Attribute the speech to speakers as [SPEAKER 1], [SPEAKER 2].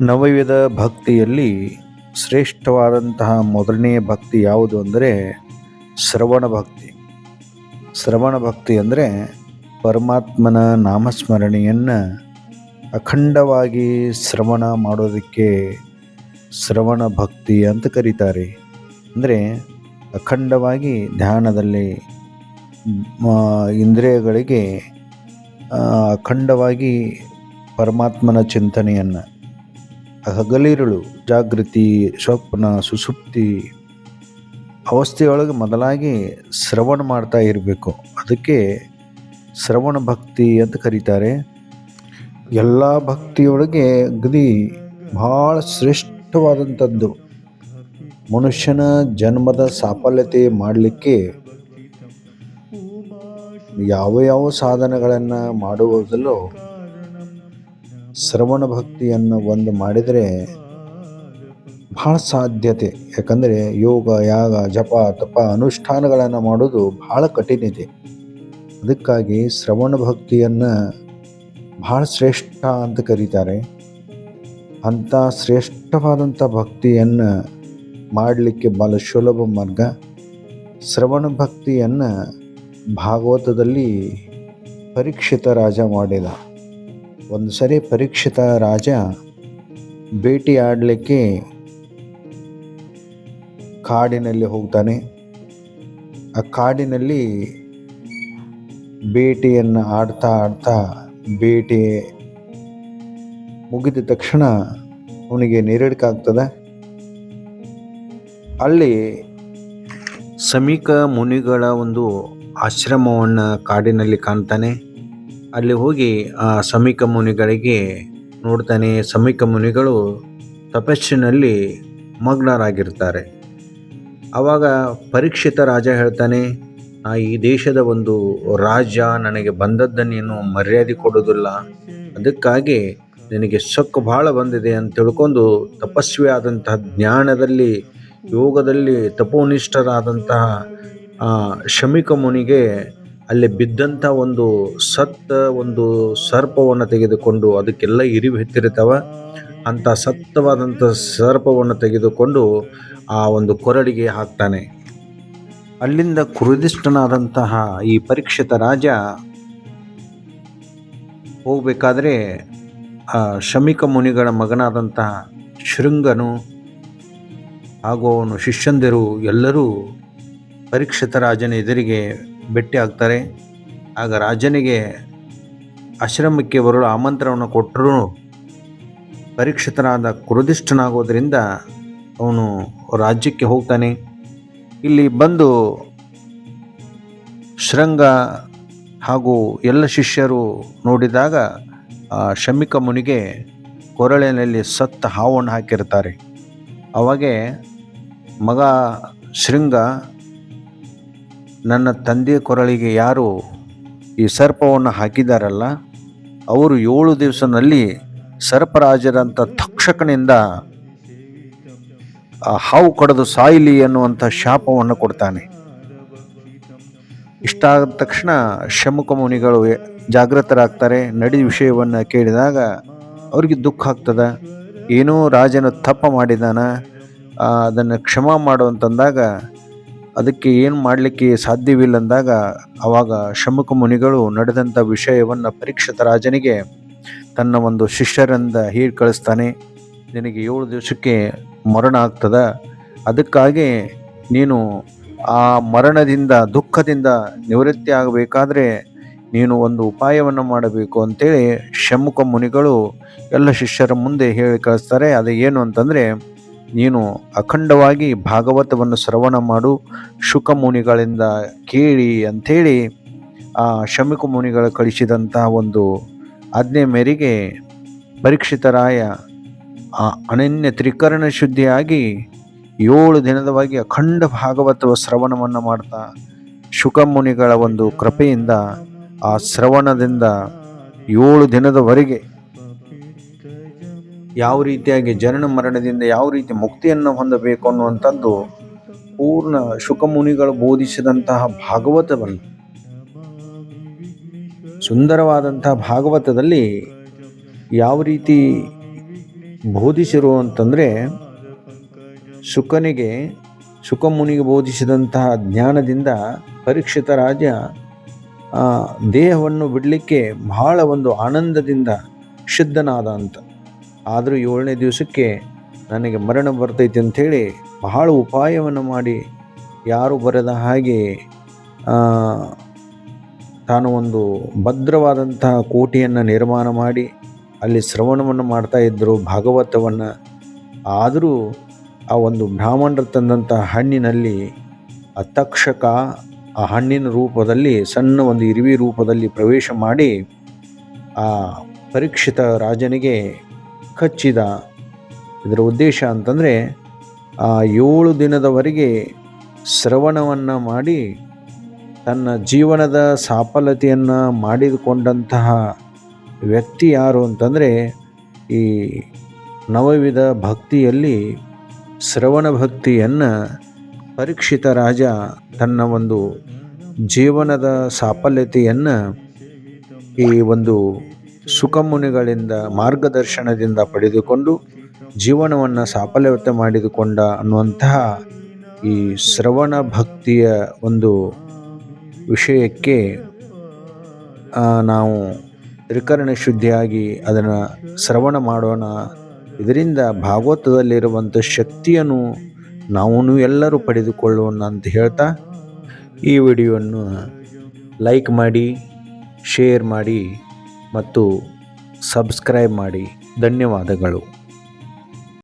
[SPEAKER 1] ನವಯುಧ ಭಕ್ತಿಯಲ್ಲಿ ಶ್ರೇಷ್ಠವಾದಂತಹ ಮೊದಲನೆಯ ಭಕ್ತಿ ಯಾವುದು ಅಂದರೆ ಶ್ರವಣ ಭಕ್ತಿ. ಶ್ರವಣ ಭಕ್ತಿ ಅಂದರೆ ಪರಮಾತ್ಮನ ನಾಮಸ್ಮರಣೆಯನ್ನು ಅಖಂಡವಾಗಿ ಶ್ರವಣ ಮಾಡೋದಕ್ಕೆ ಶ್ರವಣ ಭಕ್ತಿ ಅಂತ ಕರೀತಾರೆ. ಅಂದರೆ ಅಖಂಡವಾಗಿ ಧ್ಯಾನದಲ್ಲಿ ಇಂದ್ರಿಯಗಳಿಗೆ ಅಖಂಡವಾಗಿ ಪರಮಾತ್ಮನ ಚಿಂತನೆಯನ್ನು. ಹಗಲಿರುಳು, ಜಾಗೃತಿ ಸ್ವಪ್ನ ಸುಸುಪ್ತಿ ಅವಸ್ಥೆಯೊಳಗೆ ಮೊದಲಾಗಿ ಶ್ರವಣ ಮಾಡ್ತಾ ಇರಬೇಕು. ಅದಕ್ಕೆ ಶ್ರವಣ ಭಕ್ತಿ ಅಂತ ಕರೀತಾರೆ. ಎಲ್ಲ ಭಕ್ತಿಯೊಳಗೆ ಅಗದಿ ಭಾಳ ಶ್ರೇಷ್ಠವಾದಂಥದ್ದು. ಮನುಷ್ಯನ ಜನ್ಮದ ಸಾಫಲ್ಯತೆ ಮಾಡಲಿಕ್ಕೆ ಯಾವ ಯಾವ ಸಾಧನಗಳನ್ನು ಮಾಡುವುದಲ್ಲೂ ಶ್ರವಣ ಭಕ್ತಿಯನ್ನು ಒಂದು ಮಾಡಿದರೆ ಭಾಳ ಸಾಧ್ಯತೆ. ಯಾಕಂದರೆ ಯೋಗ, ಯಾಗ, ಜಪ, ತಪ ಅನುಷ್ಠಾನಗಳನ್ನು ಮಾಡೋದು ಭಾಳ ಕಠಿಣ ಇದೆ ಅದಕ್ಕಾಗಿ ಶ್ರವಣ ಭಕ್ತಿಯನ್ನು ಭಾಳ ಶ್ರೇಷ್ಠ ಅಂತ ಕರೀತಾರೆ. ಅಂಥ ಶ್ರೇಷ್ಠವಾದಂಥ ಭಕ್ತಿಯನ್ನು ಮಾಡಲಿಕ್ಕೆ ಭಾಳ ಸುಲಭ ಮಾರ್ಗ. ಶ್ರವಣ ಭಕ್ತಿಯನ್ನು ಭಾಗವತದಲ್ಲಿ ಪರೀಕ್ಷಿತ ರಾಜ ಮಾಡಿದ. ಒಂದು ಸರಿ ಪರೀಕ್ಷಿತ ರಾಜ ಭೇಟಿ ಆಡಲಿಕ್ಕೆ ಕಾಡಿನಲ್ಲಿ ಹೋಗ್ತಾನೆ. ಆ ಕಾಡಿನಲ್ಲಿ ಬೇಟೆಯನ್ನು ಆಡ್ತಾ ಆಡ್ತಾ ಬೇಟೆ ಮುಗಿದ ತಕ್ಷಣ ಅವನಿಗೆ ನೆರಡಿಕಾಗ್ತದೆ ಅಲ್ಲಿ ಸಮೀಕ ಮುನಿಗಳ ಒಂದು ಆಶ್ರಮವನ್ನು ಕಾಡಿನಲ್ಲಿ ಕಾಣ್ತಾನೆ. ಅಲ್ಲಿ ಹೋಗಿ ಆ ಸಮೀಕ ಮುನಿಗಳಿಗೆ ನೋಡ್ತಾನೆ, ಸಮೀಕ ಮುನಿಗಳು ತಪಸ್ಸಿನಲ್ಲಿ ಮಗ್ನರಾಗಿರ್ತಾರೆ. ಆವಾಗ ಪರೀಕ್ಷಿತ ರಾಜ ಹೇಳ್ತಾನೆ ಆ ಈ ದೇಶದ ಒಂದು ರಾಜ ನನಗೆ ಬಂದದ್ದನ್ನೇನು ನೀನು ಮರ್ಯಾದೆ ಕೊಡೋದಿಲ್ಲ ಅದಕ್ಕಾಗಿ ನಿನಗೆ ಸೊಕ್ಕು ಭಾಳ ಬಂದಿದೆ ಅಂತ ತಿಳ್ಕೊಂಡು ತಪಸ್ವಿ ಆದಂತಹ ಜ್ಞಾನದಲ್ಲಿ, ಯೋಗದಲ್ಲಿ ತಪೋನಿಷ್ಠರಾದಂತಹ ಶಮಿಕ ಮುನಿಗೆ ಅಲ್ಲಿ ಬಿದ್ದಂಥ ಒಂದು ಸತ್ತ ಒಂದು ಸರ್ಪವನ್ನು ತೆಗೆದುಕೊಂಡು ಅದಕ್ಕೆಲ್ಲ ಇರಿವು ಹೆತ್ತಿರ್ತಾವ ಅಂಥ ಸತ್ತವಾದಂಥ ಸರ್ಪವನ್ನು ತೆಗೆದುಕೊಂಡು ಆ ಒಂದು ಕೊರಡಿಗೆ ಹಾಕ್ತಾನೆ. ಅಲ್ಲಿಂದ ಕುರುದಿಷ್ಟನಾದಂತಹ ಈ ಪರೀಕ್ಷಿತ ರಾಜ ಹೋಗಬೇಕಾದ್ರೆ ಆ ಶಮಿಕ ಮುನಿಗಳ ಮಗನಾದಂತಹ ಶೃಂಗನು ಹಾಗೂ ಅವನು ಶಿಷ್ಯಂದಿರು ಎಲ್ಲರೂ ಪರೀಕ್ಷಿತ ರಾಜನ ಎದುರಿಗೆ ಭೇಟಿ ಆಗ್ತಾರೆ. ಆಗ ರಾಜನಿಗೆ ಆಶ್ರಮಕ್ಕೆ ಬರಲು ಆಮಂತ್ರಣವನ್ನು ಕೊಟ್ಟರೂ ಪರೀಕ್ಷಿತನಾದ ಕುರುದಿಷ್ಟನಾಗೋದ್ರಿಂದ ಅವನು ರಾಜ್ಯಕ್ಕೆ ಹೋಗ್ತಾನೆ. ಇಲ್ಲಿ ಬಂದು ಶೃಂಗ ಹಾಗೂ ಎಲ್ಲ ಶಿಷ್ಯರು ನೋಡಿದಾಗ, ಆ ಶಮಿಕ ಮುನಿಗೆ ಕೊರಳಿನಲ್ಲಿ ಸತ್ತ ಹಾವನ್ನು ಹಾಕಿರ್ತಾರೆ ಅವಾಗೆ ಮಗ ಶೃಂಗ ನನ್ನ ತಂದೆಯ ಕೊರಳಿಗೆ ಯಾರು ಈ ಸರ್ಪವನ್ನು ಹಾಕಿದಾರಲ್ಲ, ಅವರು ಏಳು ದಿವಸನಲ್ಲಿ ಸರ್ಪರಾಜರಂಥ ತಕ್ಷಕನಿಂದ ಹಾವು ಕಡಿದು ಸಾಯಿಲಿ ಅನ್ನುವಂಥ ಶಾಪವನ್ನು ಕೊಡ್ತಾನೆ. ಇಷ್ಟ ಆದ ತಕ್ಷಣ ಶಮುಖ ಮುನಿಗಳು ಜಾಗೃತರಾಗ್ತಾರೆ. ನಡಿ ವಿಷಯವನ್ನು ಕೇಳಿದಾಗ ಅವ್ರಿಗೆ ದುಃಖ ಆಗ್ತದೆ. ಏನೋ ರಾಜನು ತಪ್ಪ ಮಾಡಿದಾನ ಅದನ್ನು ಕ್ಷಮಾ ಮಾಡು ಅಂತಂದಾಗ ಅದಕ್ಕೆ ಏನು ಮಾಡಲಿಕ್ಕೆ ಸಾಧ್ಯವಿಲ್ಲ ಅಂದಾಗ ಆವಾಗ ಶಮುಖ ಮುನಿಗಳು ನಡೆದಂಥ ವಿಷಯವನ್ನು ಪರೀಕ್ಷಿತ ರಾಜನಿಗೆ ತನ್ನ ಒಂದು ಶಿಷ್ಯರಿಂದ ಹೇಳಿ ಕಳಿಸ್ತಾನೆ, ನಿನಗೆ ಏಳು ದಿವಸಕ್ಕೆ ಮರಣ ಆಗ್ತದೆ, ಅದಕ್ಕಾಗಿ ನೀನು ಆ ಮರಣದಿಂದ, ದುಃಖದಿಂದ ನಿವೃತ್ತಿ ಆಗಬೇಕಾದ್ರೆ ನೀನು ಒಂದು ಉಪಾಯವನ್ನು ಮಾಡಬೇಕು ಅಂತೇಳಿ ಶಮುಖ ಮುನಿಗಳು ಎಲ್ಲ ಶಿಷ್ಯರ ಮುಂದೆ ಹೇಳಿ ಕಳಿಸ್ತಾರೆ. ಅದು ಏನು ಅಂತಂದರೆ ನೀನು ಅಖಂಡವಾಗಿ ಭಾಗವತವನ್ನು ಶ್ರವಣ ಮಾಡು. ಶುಕ ಮುನಿಗಳಿಂದ ಕೇಳಿ ಅಂಥೇಳಿ ಆ ಶಮಿಕ ಮುನಿಗಳು ಕಳಿಸಿದಂತಹ ಒಂದು ಆಜ್ಞೆ ಮೇರೆಗೆ ಪರೀಕ್ಷಿತರಾಯ ಆ ಅನನ್ಯ ತ್ರಿಕರಣ ಶುದ್ಧಿಯಾಗಿ ಏಳು ದಿನದವಾಗಿ ಅಖಂಡ ಭಾಗವತವ ಶ್ರವಣವನ್ನು ಮಾಡ್ತಾ ಶುಕ ಮುನಿಗಳ ಒಂದು ಕೃಪೆಯಿಂದ ಆ ಶ್ರವಣದಿಂದ ಏಳು ದಿನದವರೆಗೆ ಯಾವ ರೀತಿಯಾಗಿ ಜನನ ಮರಣದಿಂದ ಯಾವ ರೀತಿ ಮುಕ್ತಿಯನ್ನು ಹೊಂದಬೇಕು ಅನ್ನುವಂಥದ್ದು ಪೂರ್ಣ ಶುಕಮುನಿಗಳು ಬೋಧಿಸಿದಂತಹ ಭಾಗವತವನ್ನು ಸುಂದರವಾದಂತಹ ಭಾಗವತದಲ್ಲಿ ಯಾವ ರೀತಿ ಬೋಧಿಸಿರು ಅಂತಂದರೆ ಶುಕನಿಗೆ, ಶುಕಮುನಿಗೆ ಬೋಧಿಸಿದಂತಹ ಜ್ಞಾನದಿಂದ ಪರೀಕ್ಷಿತ ರಾಜ ದೇಹವನ್ನು ಬಿಡಲಿಕ್ಕೆ ಬಹಳ ಒಂದು ಆನಂದದಿಂದ ಸಿದ್ಧನಾದ ಅಂತ. ಆದರೂ ಏಳನೇ ದಿವಸಕ್ಕೆ ನನಗೆ ಮರಣ ಬರ್ತೈತೆ ಅಂಥೇಳಿ ಬಹಳ ಉಪಾಯವನ್ನು ಮಾಡಿ ಯಾರು ಬರದ ಹಾಗೆ ತಾನು ಒಂದು ಭದ್ರವಾದಂತಹ ಕೋಟೆಯನ್ನು ನಿರ್ಮಾಣ ಮಾಡಿ ಅಲ್ಲಿ ಶ್ರವಣವನ್ನು ಮಾಡ್ತಾ ಇದ್ದರು, ಭಾಗವತವನ್ನು. ಆದರೂ ಆ ಒಂದು ಬ್ರಾಹ್ಮಣರು ತಂದಂಥ ಹಣ್ಣಿನಲ್ಲಿ ಅತಕ್ಷಕ ತಕ್ಷಕ ಆ ಹಣ್ಣಿನ ರೂಪದಲ್ಲಿ, ಸಣ್ಣ ಒಂದು ಇರುವಿ ರೂಪದಲ್ಲಿ ಪ್ರವೇಶ ಮಾಡಿ ಆ ಪರೀಕ್ಷಿತ ರಾಜನಿಗೆ ಕಚ್ಚಿದ. ಇದರ ಉದ್ದೇಶ ಅಂತಂದರೆ, ಆ ಏಳು ದಿನದವರೆಗೆ ಶ್ರವಣವನ್ನು ಮಾಡಿ, ತನ್ನ ಜೀವನದ ಸಾಫಲತೆಯನ್ನು ಮಾಡಿಕೊಂಡಂತಹ ವ್ಯಕ್ತಿ ಯಾರು ಅಂತಂದರೆ, ಈ ನವವಿಧ ಭಕ್ತಿಯಲ್ಲಿ ಶ್ರವಣ ಭಕ್ತಿಯನ್ನು ಪರೀಕ್ಷಿತ ರಾಜ ತನ್ನ ಒಂದು ಜೀವನದ ಸಾಫಲ್ಯತೆಯನ್ನು ಈ ಒಂದು ಸುಖಮುನಿಗಳಿಂದ ಮಾರ್ಗದರ್ಶನದಿಂದ ಪಡೆದುಕೊಂಡು ಜೀವನವನ್ನು ಸಾಫಲ್ಯತೆ ಮಾಡಿದುಕೊಂಡ ಅನ್ನುವಂತಹ ಈ ಶ್ರವಣ ಭಕ್ತಿಯ ಒಂದು ವಿಷಯಕ್ಕೆ ನಾವು ತ್ರಿಕರಣ ಶುದ್ಧಿಯಾಗಿ ಅದನ್ನು ಶ್ರವಣ ಮಾಡೋಣ. ಇದರಿಂದ ಭಾಗವತದಲ್ಲಿರುವಂಥ ಶಕ್ತಿಯನ್ನು ನಾವು ಎಲ್ಲರೂ ಪಡೆದುಕೊಳ್ಳೋಣ ಅಂತ ಹೇಳ್ತಾ ಈ ವಿಡಿಯೋವನ್ನು ಲೈಕ್ ಮಾಡಿ ಶೇರ್ ಮಾಡಿ. ಮತ್ತು ಸಬ್ಸ್ಕ್ರೈಬ್ ಮಾಡಿ. ಧನ್ಯವಾದಗಳು.